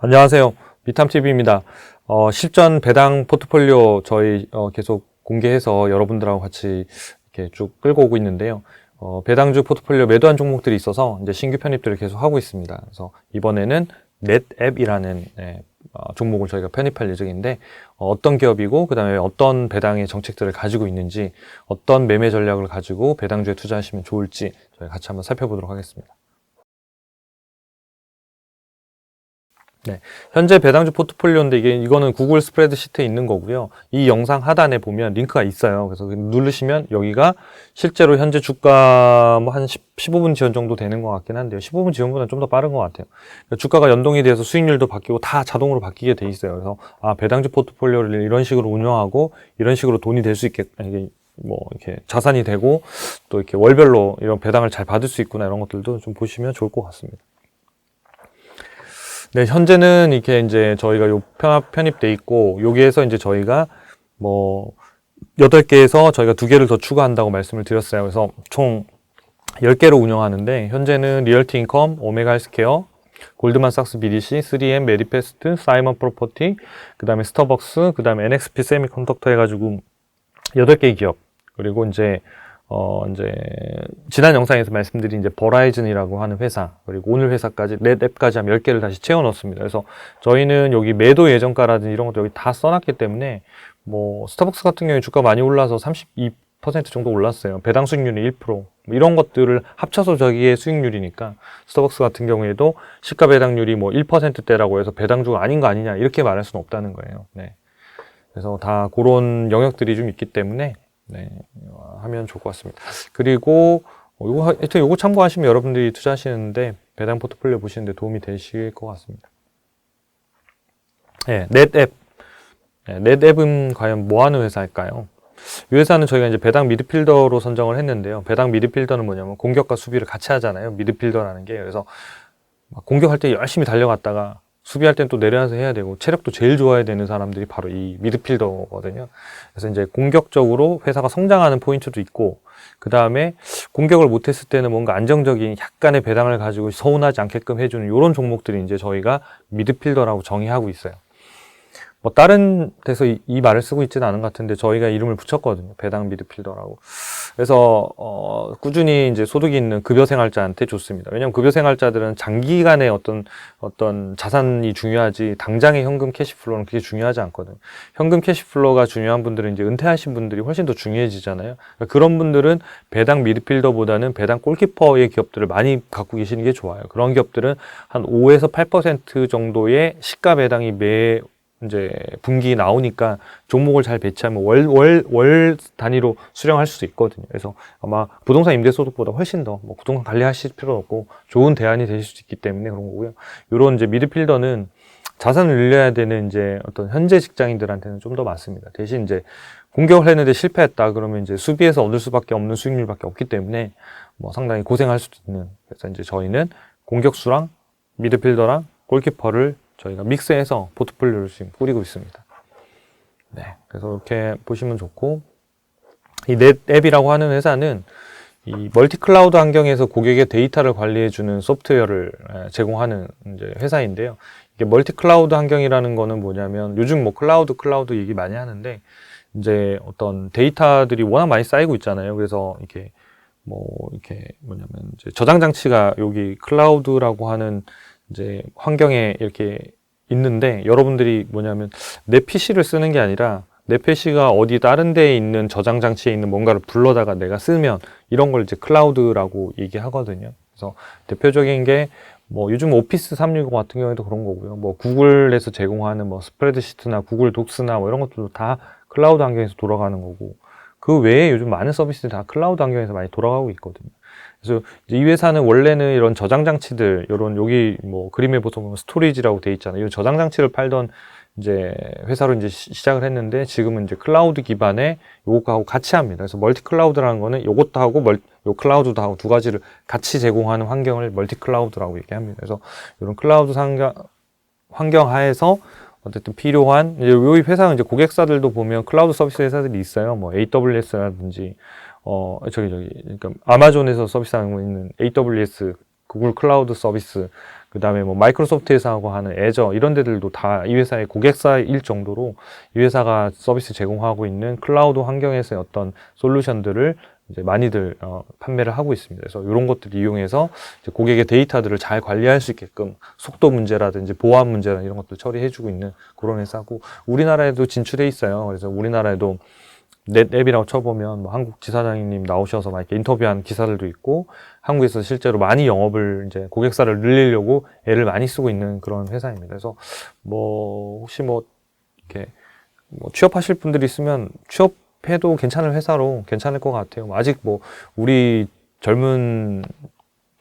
안녕하세요. 비탐TV입니다. 어, 실전 배당 포트폴리오 저희 어, 계속 공개해서 여러분들하고 같이 이렇게 쭉 끌고 오고 있는데요. 어, 배당주 포트폴리오 매도한 종목들이 있어서 이제 신규 편입들을 계속 하고 있습니다. 그래서 이번에는 넷앱이라는 네, 어, 종목을 저희가 편입할 예정인데 어, 어떤 기업이고 그 다음에 어떤 배당의 정책들을 가지고 있는지 어떤 매매 전략을 가지고 배당주에 투자하시면 좋을지 저희 같이 한번 살펴보도록 하겠습니다. 네. 현재 배당주 포트폴리오인데 이게 이거는 구글 스프레드 시트에 있는 거고요. 이 영상 하단에 보면 링크가 있어요. 그래서 누르시면 여기가 실제로 현재 주가 뭐 한 15분 지연 정도 되는 것 같긴 한데요. 15분 지연보다는 좀더 빠른 것 같아요. 그러니까 주가가 연동이 돼서 수익률도 바뀌고 다 자동으로 바뀌게 돼 있어요. 그래서 아 배당주 포트폴리오를 이런 식으로 운영하고 이런 식으로 돈이 될 수 있겠 이게 뭐 이렇게 자산이 되고 또 이렇게 월별로 이런 배당을 잘 받을 수 있구나 이런 것들도 좀 보시면 좋을 것 같습니다. 네, 현재는 이렇게 이제 저희가 요 편합 편입돼 있고 여기에서 이제 저희가 뭐 8개에서 저희가 2개를 더 추가한다고 말씀을 드렸어요. 그래서 총 10개로 운영하는데 현재는 리얼티 인컴, 오메가 헬스케어, 골드만삭스 BDC, 3M, 메디페스트, 사이먼 프로퍼티, 그다음에 스타벅스, 그다음에 NXP 세미컨덕터 해 가지고 8개의 기업 그리고 이제 어, 이제, 지난 영상에서 말씀드린 이제 버라이즌이라고 하는 회사, 그리고 오늘 회사까지, 넷 앱까지 한 10개를 다시 채워 넣었습니다. 그래서 저희는 여기 매도 예정가라든지 이런 것도 여기 다 써놨기 때문에, 뭐, 스타벅스 같은 경우에 주가 많이 올라서 32% 정도 올랐어요. 배당 수익률이 1%. 뭐 이런 것들을 합쳐서 저기의 수익률이니까, 스타벅스 같은 경우에도 시가 배당률이 뭐 1%대라고 해서 배당주가 아닌 거 아니냐, 이렇게 말할 수는 없다는 거예요. 네. 그래서 다 그런 영역들이 좀 있기 때문에, 네, 하면 좋을 것 같습니다. 그리고 어, 요거 하- 하여튼 요거 참고하시면 여러분들이 투자하시는데 배당 포트폴리오 보시는데 도움이 되실 것 같습니다. 네, 넷앱. 네, 넷앱은 과연 뭐 하는 회사일까요? 이 회사는 저희가 이제 배당 미드필더로 선정을 했는데요. 배당 미드필더는 뭐냐면 공격과 수비를 같이 하잖아요. 미드필더라는 게. 그래서 막 공격할 때 열심히 달려갔다가 수비할 땐 또 내려와서 해야 되고 체력도 제일 좋아야 되는 사람들이 바로 이 미드필더거든요. 그래서 이제 공격적으로 회사가 성장하는 포인트도 있고 그 다음에 공격을 못했을 때는 뭔가 안정적인 약간의 배당을 가지고 서운하지 않게끔 해주는 이런 종목들이 이제 저희가 미드필더라고 정의하고 있어요. 뭐 다른 데서 이, 이 말을 쓰고 있지는 않은 것 같은데 저희가 이름을 붙였거든요. 배당 미드필더라고. 그래서 어, 꾸준히 이제 소득이 있는 급여 생활자한테 좋습니다. 왜냐하면 급여 생활자들은 장기간의 어떤 어떤 자산이 중요하지 당장의 현금 캐시플로는 그게 중요하지 않거든요. 현금 캐시플로가 중요한 분들은 이제 은퇴하신 분들이 훨씬 더 중요해지잖아요. 그러니까 그런 분들은 배당 미드필더보다는 배당 골키퍼의 기업들을 많이 갖고 계시는 게 좋아요. 그런 기업들은 한 5에서 8% 정도의 시가 배당이 매 이제 분기 나오니까 종목을 잘 배치하면 월, 월, 월 단위로 수령할 수도 있거든요. 그래서 아마 부동산 임대소득보다 훨씬 더 뭐 부동산 관리하실 필요 없고 좋은 대안이 되실 수 있기 때문에 그런 거고요. 요런 이제 미드필더는 자산을 늘려야 되는 이제 어떤 현재 직장인들한테는 좀 더 맞습니다. 대신 이제 공격을 했는데 실패했다 그러면 이제 수비에서 얻을 수밖에 없는 수익률밖에 없기 때문에 뭐 상당히 고생할 수도 있는 그래서 이제 저희는 공격수랑 미드필더랑 골키퍼를 저희가 믹스해서 포트폴리오를 지금 꾸리고 있습니다. 네. 그래서 이렇게 보시면 좋고, 이 넷앱이라고 하는 회사는 이 멀티 클라우드 환경에서 고객의 데이터를 관리해주는 소프트웨어를 에, 제공하는 이제 회사인데요. 이게 멀티 클라우드 환경이라는 거는 뭐냐면 요즘 뭐 클라우드 클라우드 얘기 많이 하는데 이제 어떤 데이터들이 워낙 많이 쌓이고 있잖아요. 그래서 이렇게 뭐 이렇게 뭐냐면 이제 저장 장치가 여기 클라우드라고 하는 이제 환경에 이렇게 있는데 여러분들이 뭐냐면 내 PC를 쓰는 게 아니라 내 PC가 어디 다른 데에 있는 저장 장치에 있는 뭔가를 불러다가 내가 쓰면 이런 걸 이제 클라우드라고 얘기하거든요. 그래서 대표적인 게 뭐 요즘 오피스 365 같은 경우에도 그런 거고요. 뭐 구글에서 제공하는 뭐 스프레드시트나 구글 독스나 뭐 이런 것들도 다 클라우드 환경에서 돌아가는 거고 그 외에 요즘 많은 서비스들이 다 클라우드 환경에서 많이 돌아가고 있거든요. 그래서 이 회사는 원래는 이런 저장 장치들, 이런 여기 뭐 그림에 보면 스토리지라고 돼 있잖아요. 이 저장 장치를 팔던 이제 회사로 이제 시- 시작을 했는데 지금은 이제 클라우드 기반의 요것하고 같이 합니다. 그래서 멀티 클라우드라는 거는 요것도 하고 멀, 요 클라우드도 하고 두 가지를 같이 제공하는 환경을 멀티 클라우드라고 얘기합니다. 그래서 이런 클라우드 상경, 환경 하에서 어쨌든 필요한 이제 요 회사는 이제 고객사들도 보면 클라우드 서비스 회사들이 있어요. 뭐 AWS라든지 어 저기 저기 그러니까 아마존에서 서비스하고 있는 AWS 구글 클라우드 서비스, 그 다음에 뭐 마이크로소프트에서 하고 하는 애저 이런 데들도 다 이 회사의 고객사일 정도로 이 회사가 서비스 제공하고 있는 클라우드 환경에서의 어떤 솔루션들을 이제 많이들 어, 판매를 하고 있습니다. 그래서 이런 것들 이용해서 이제 고객의 데이터들을 잘 관리할 수 있게끔 속도 문제라든지 보안 문제나 이런 것들 처리해주고 있는 그런 회사고 우리나라에도 진출해 있어요. 그래서 우리나라에도 넷 앱이라고 쳐보면 뭐 한국 지사장님 나오셔서 막 이렇게 인터뷰한 기사들도 있고 한국에서 실제로 많이 영업을 이제 고객사를 늘리려고 애를 많이 쓰고 있는 그런 회사입니다. 그래서 뭐 혹시 뭐 이렇게 뭐 취업하실 분들이 있으면 취업해도 괜찮은 회사로 괜찮을 것 같아요. 아직 뭐 우리 젊은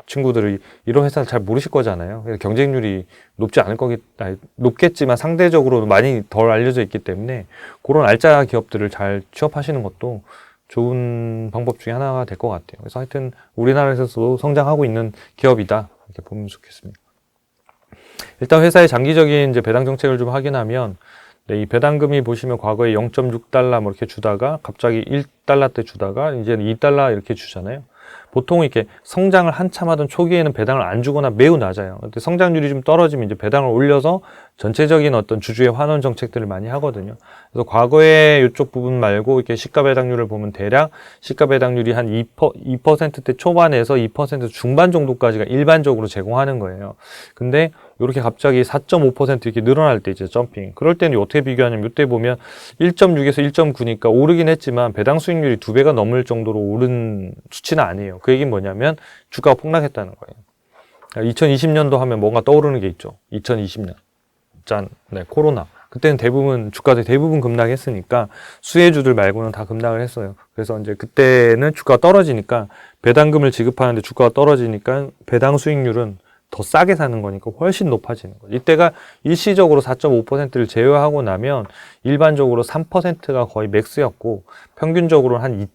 친구들이 이런 회사를 잘 모르실 거잖아요. 경쟁률이 높지 않을 거기, 아니, 높겠지만 상대적으로 많이 덜 알려져 있기 때문에 그런 알짜 기업들을 잘 취업하시는 것도 좋은 방법 중에 하나가 될 것 같아요. 그래서 하여튼 우리나라에서도 성장하고 있는 기업이다. 이렇게 보면 좋겠습니다. 일단 회사의 장기적인 이제 배당 정책을 좀 확인하면 네, 이 배당금이 보시면 과거에 0.6달러 뭐 이렇게 주다가 갑자기 1달러 때 주다가 이제는 2달러 이렇게 주잖아요. 보통 이렇게 성장을 한참 하던 초기에는 배당을 안 주거나 매우 낮아요. 근데 성장률이 좀 떨어지면 이제 배당을 올려서 전체적인 어떤 주주의 환원 정책들을 많이 하거든요. 그래서 과거에 이쪽 부분 말고 이렇게 시가 배당률을 보면 대략 시가 배당률이 한 2%, 2%대 초반에서 2% 중반 정도까지가 일반적으로 제공하는 거예요. 근데 이렇게 갑자기 4.5% 이렇게 늘어날 때 이제 점핑. 그럴 때는 어떻게 비교하냐면 이때 보면 1.6에서 1.9니까 오르긴 했지만 배당 수익률이 두 배가 넘을 정도로 오른 수치는 아니에요. 그 얘기는 뭐냐면 주가가 폭락했다는 거예요. 2020년도 하면 뭔가 떠오르는 게 있죠. 2020년. 짠. 네, 코로나. 그때는 대부분 주가들이 대부분 급락했으니까 수혜주들 말고는 다 급락을 했어요. 그래서 이제 그때는 주가가 떨어지니까 배당금을 지급하는데 주가가 떨어지니까 배당 수익률은 더 싸게 사는 거니까 훨씬 높아지는 거죠. 이때가 일시적으로 4.5%를 제외하고 나면 일반적으로 3%가 거의 맥스였고 평균적으로 한 2.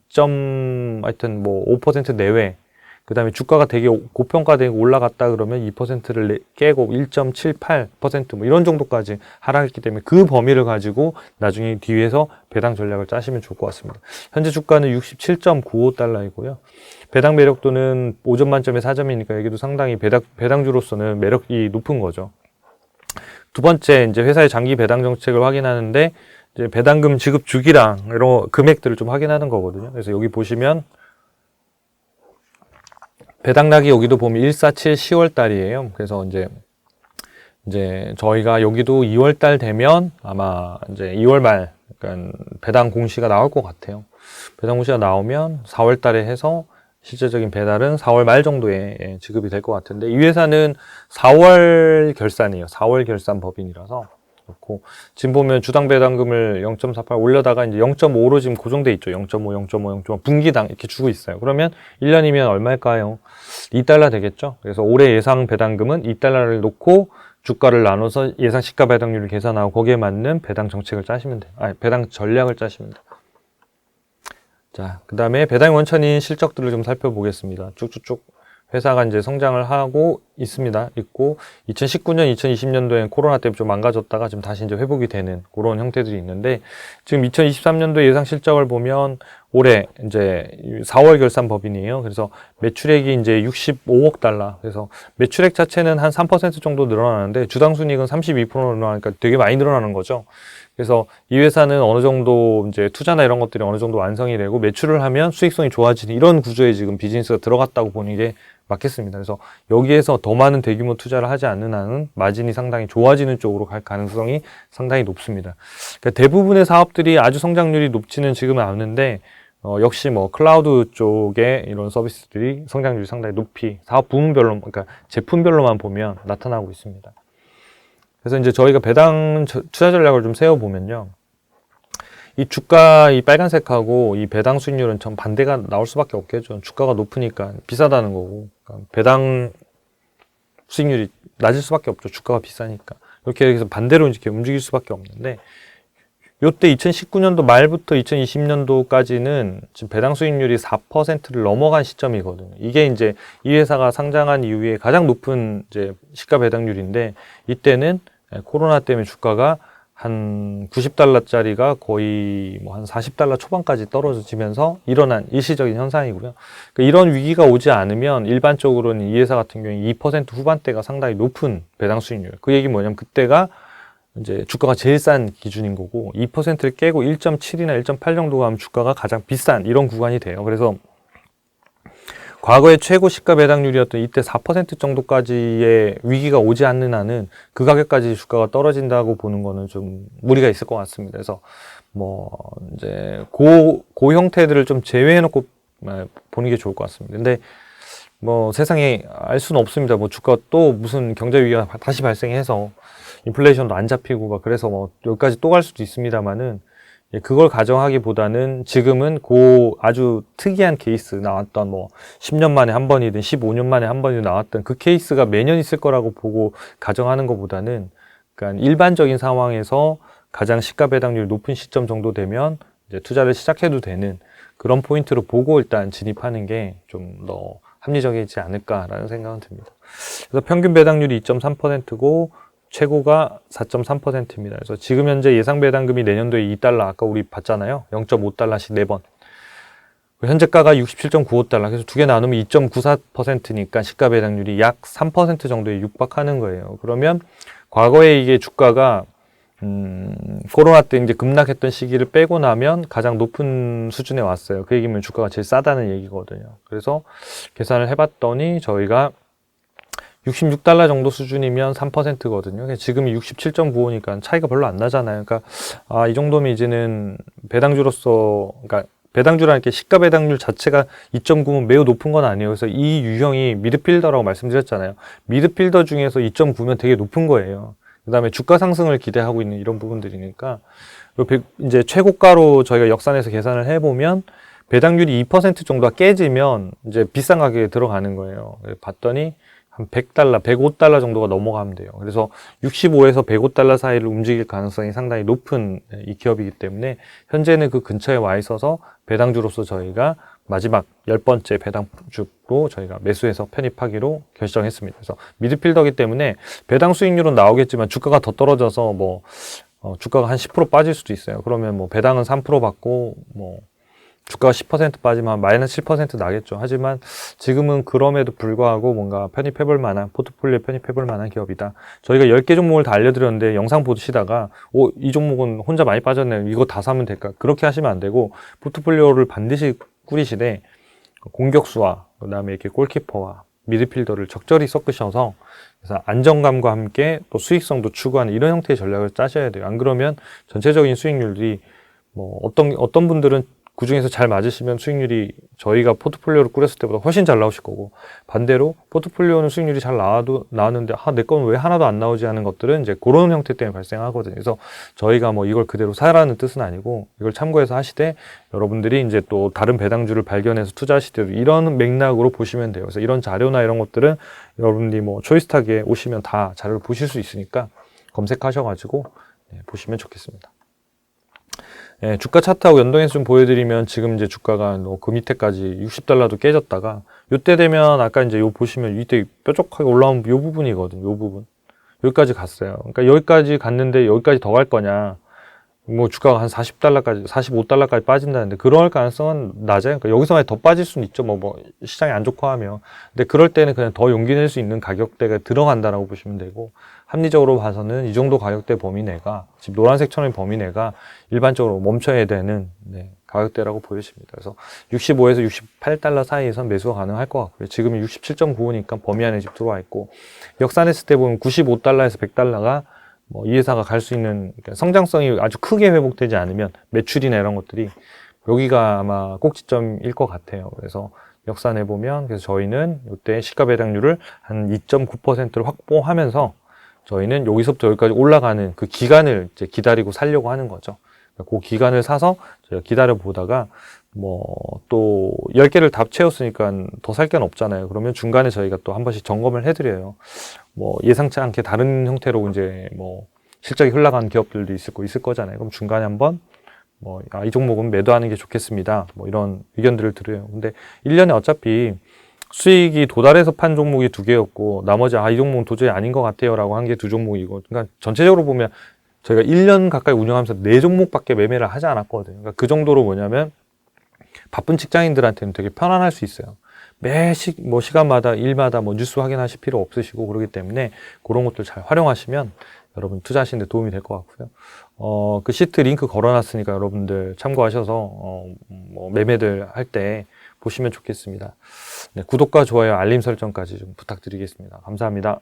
하여튼 뭐 5% 내외 그 다음에 주가가 되게 고평가되고 올라갔다 그러면 2%를 깨고 1.78%뭐 이런 정도까지 하락했기 때문에 그 범위를 가지고 나중에 뒤에서 배당 전략을 짜시면 좋을 것 같습니다. 현재 주가는 67.95달러이고요. 배당 매력도는 5점 만점에 4점이니까 여기도 상당히 배당, 배당주로서는 매력이 높은 거죠. 두 번째, 이제 회사의 장기 배당 정책을 확인하는데, 이제 배당금 지급 주기랑 이런 금액들을 좀 확인하는 거거든요. 그래서 여기 보시면, 배당락이 여기도 보면 147 10월 달이에요. 그래서 이제 이제 저희가 여기도 2월 달 되면 아마 이제 2월 말 그러니까 배당 공시가 나올 것 같아요. 배당 공시가 나오면 4월 달에 해서 실제적인 배달은 4월 말 정도에 예, 지급이 될 것 같은데 이 회사는 4월 결산이에요. 4월 결산 법인이라서 그렇고 지금 보면 주당 배당금을 0.48 올려다가 이제 0.5로 지금 고정돼 있죠. 0.5, 0.5, 0.5 분기당 이렇게 주고 있어요. 그러면 1년이면 얼마일까요? 2달러 되겠죠. 그래서 올해 예상 배당금은 2달러를 놓고 주가를 나눠서 예상 시가 배당률을 계산하고 거기에 맞는 배당 정책을 짜시면 돼요. 아, 배당 전략을 짜시면 돼요. 자, 그 다음에 배당 원천인 실적들을 좀 살펴보겠습니다. 쭉쭉쭉 회사가 이제 성장을 하고 있습니다. 있고 2019년, 2020년도엔 코로나 때문에 좀 망가졌다가 지금 다시 이제 회복이 되는 그런 형태들이 있는데 지금 2023년도 예상 실적을 보면 올해 이제 4월 결산 법인이에요. 그래서 매출액이 이제 65억 달러. 그래서 매출액 자체는 한 3% 정도 늘어나는데 주당 순이익은 32% 늘어나니까 되게 많이 늘어나는 거죠. 그래서 이 회사는 어느 정도 이제 투자나 이런 것들이 어느 정도 완성이 되고 매출을 하면 수익성이 좋아지는 이런 구조에 지금 비즈니스가 들어갔다고 보는 게 맞겠습니다. 그래서 여기에서 더 많은 대규모 투자를 하지 않는 한은 마진이 상당히 좋아지는 쪽으로 갈 가능성이 상당히 높습니다. 그러니까 대부분의 사업들이 아주 성장률이 높지는 지금은 않는데 어, 역시 뭐 클라우드 쪽에 이런 서비스들이 성장률이 상당히 높이 사업 부문별로 그러니까 제품별로만 보면 나타나고 있습니다. 그래서 이제 저희가 배당 투자 전략을 좀 세워 보면요. 이 주가 이 빨간색하고 이 배당 수익률은 전 반대가 나올 수밖에 없겠죠. 주가가 높으니까 비싸다는 거고 그러니까 배당 수익률이 낮을 수밖에 없죠. 주가가 비싸니까 이렇게 해서 반대로 이렇게 움직일 수밖에 없는데 요때 2019년도 말부터 2020년도까지는 지금 배당 수익률이 4%를 넘어간 시점이거든요. 이게 이제 이 회사가 상장한 이후에 가장 높은 이제 시가 배당률인데 이때는 코로나 때문에 주가가 한 90달러짜리가 거의 뭐 한 40달러 초반까지 떨어지면서 일어난 일시적인 현상이고요. 그러니까 이런 위기가 오지 않으면 일반적으로는 이 회사 같은 경우에 2% 후반대가 상당히 높은 배당 수익률. 그 얘기 뭐냐면 그때가 이제 주가가 제일 싼 기준인 거고 2%를 깨고 1.7이나 1.8 정도가 하면 주가가 가장 비싼 이런 구간이 돼요. 그래서 과거의 최고 시가 배당률이었던 이때 4% 정도까지의 위기가 오지 않는 한은 그 가격까지 주가가 떨어진다고 보는 거는 좀 무리가 있을 것 같습니다. 그래서 뭐 이제 고, 고 형태들을 좀 제외해 놓고 보는 게 좋을 것 같습니다. 근데 뭐 세상에 알 수는 없습니다. 뭐 주가 또 무슨 경제 위기가 다시 발생해서 인플레이션도 안 잡히고 막 그래서 뭐 여기까지 또 갈 수도 있습니다만은 예, 그걸 가정하기보다는 지금은 그 아주 특이한 케이스 나왔던 뭐 10년 만에 한 번이든 15년 만에 한 번이든 나왔던 그 케이스가 매년 있을 거라고 보고 가정하는 것보다는 그러니까 일반적인 상황에서 가장 시가 배당률 높은 시점 정도 되면 이제 투자를 시작해도 되는 그런 포인트로 보고 일단 진입하는 게 좀 더 합리적이지 않을까라는 생각은 듭니다. 그래서 평균 배당률이 2.3%고 최고가 4.3%입니다. 그래서 지금 현재 예상 배당금이 내년도에 2달러 아까 우리 봤잖아요. 0.5달러씩 4번. 현재가가 67.95달러. 그래서 두 개 나누면 2.94%니까 시가 배당률이 약 3% 정도에 육박하는 거예요. 그러면 과거에 이게 주가가 음, 코로나 때 이제 급락했던 시기를 빼고 나면 가장 높은 수준에 왔어요. 그 얘기면 주가가 제일 싸다는 얘기거든요. 그래서 계산을 해봤더니 저희가 66달러 정도 수준이면 3%거든요. 지금이 67.95니까 차이가 별로 안 나잖아요. 그러니까 아, 이 정도면 이제는 배당주로서 그러니까 배당주라는 게 시가 배당률 자체가 2.9면 매우 높은 건 아니에요. 그래서 이 유형이 미드필더라고 말씀드렸잖아요. 미드필더 중에서 2.9면 되게 높은 거예요. 그다음에 주가 상승을 기대하고 있는 이런 부분들이니까 이제 최고가로 저희가 역산해서 계산을 해보면 배당률이 2% 정도가 깨지면 이제 비싼 가격에 들어가는 거예요. 봤더니 한 100달러, 105달러 정도가 넘어가면 돼요. 그래서 65에서 105달러 사이를 움직일 가능성이 상당히 높은 이 기업이기 때문에 현재는 그 근처에 와 있어서 배당주로서 저희가 마지막 열 번째 배당주로 저희가 매수해서 편입하기로 결정했습니다. 그래서 미드필더기 때문에 배당 수익률은 나오겠지만 주가가 더 떨어져서 뭐 어, 주가가 한 10% 빠질 수도 있어요. 그러면 뭐 배당은 3% 받고 뭐 주가가 10% 빠지면 마이너스 7% 나겠죠. 하지만 지금은 그럼에도 불구하고 뭔가 편입해볼 만한, 포트폴리오 편입해볼 만한 기업이다. 저희가 10개 종목을 다 알려드렸는데 영상 보시다가, 오, 이 종목은 혼자 많이 빠졌네. 이거 다 사면 될까? 그렇게 하시면 안 되고, 포트폴리오를 반드시 꾸리시되, 공격수와, 그 다음에 이렇게 골키퍼와 미드필더를 적절히 섞으셔서, 그래서 안정감과 함께 또 수익성도 추구하는 이런 형태의 전략을 짜셔야 돼요. 안 그러면 전체적인 수익률이 뭐 어떤, 어떤 분들은 그 중에서 잘 맞으시면 수익률이 저희가 포트폴리오를 꾸렸을 때보다 훨씬 잘 나오실 거고 반대로 포트폴리오는 수익률이 잘 나와도 나왔는데 아 내 건 왜 하나도 안 나오지 하는 것들은 이제 그런 형태 때문에 발생하거든요. 그래서 저희가 뭐 이걸 그대로 사라는 뜻은 아니고 이걸 참고해서 하시되 여러분들이 이제 또 다른 배당주를 발견해서 투자하실 때도 이런 맥락으로 보시면 돼요. 그래서 이런 자료나 이런 것들은 여러분들이 뭐 초이스탁에 오시면 다 자료를 보실 수 있으니까 검색하셔가지고 네, 보시면 좋겠습니다. 예, 주가 차트하고 연동해서 좀 보여드리면 지금 이제 주가가 뭐그 밑에까지 60달러도 깨졌다가 요때 되면 아까 이제 요 보시면 이때 뾰족하게 올라온 요 부분이거든요. 요 부분. 여기까지 갔어요. 그러니까 여기까지 갔는데 여기까지 더 갈 거냐. 뭐 주가가 한 40달러까지, 45달러까지 빠진다는데 그럴 가능성은 낮아요. 그러니까 여기서 만약 더 빠질 수는 있죠. 뭐, 뭐 시장이 안 좋고 하면. 근데 그럴 때는 그냥 더 용기 낼 수 있는 가격대가 들어간다라고 보시면 되고 합리적으로 봐서는 이 정도 가격대 범위 내가 지금 노란색처럼 범위 내가 일반적으로 멈춰야 되는 네, 가격대라고 보여집니다. 그래서 65에서 68달러 사이에서 매수가 가능할 것 같고요. 지금이 67.95니까 범위 안에 지금 들어와 있고 역산했을 때 보면 95달러에서 100달러가 뭐 이 회사가 갈 수 있는 그러니까 성장성이 아주 크게 회복되지 않으면 매출이나 이런 것들이 여기가 아마 꼭지점일 것 같아요. 그래서 역산해 보면 그래서 저희는 이때 시가 배당률을 한 2.9%를 확보하면서 저희는 여기서부터 여기까지 올라가는 그 기간을 이제 기다리고 살려고 하는 거죠. 그 기간을 사서 저희가 기다려 보다가 뭐 또 10개를 다 채웠으니까 더살게 없잖아요. 그러면 중간에 저희가 또 한 번씩 점검을 해 드려요. 뭐 예상치 않게 다른 형태로 이제 뭐 실적이 흘러간 기업들도 있을 거 있을 거잖아요. 그럼 중간에 한번 뭐, 아, 이 종목은 매도하는 게 좋겠습니다. 뭐 이런 의견들을 드려요. 근데 1년에 어차피 수익이 도달해서 판 종목이 두 개였고 나머지 아 이 종목은 도저히 아닌 것 같아요라고 한 게 두 종목이고 그러니까 전체적으로 보면 저희가 1년 가까이 운영하면서 네 종목밖에 매매를 하지 않았거든요. 그러니까 그 정도로 뭐냐면 바쁜 직장인들한테는 되게 편안할 수 있어요. 매 시, 뭐 시간마다 일마다 뭐 뉴스 확인하실 필요 없으시고 그러기 때문에 그런 것들 잘 활용하시면 여러분 투자하시는데 도움이 될 것 같고요. 어, 그 시트 링크 걸어놨으니까 여러분들 참고하셔서 어, 뭐 매매들 할때 보시면 좋겠습니다. 네, 구독과 좋아요, 알림 설정까지 좀 부탁드리겠습니다. 감사합니다.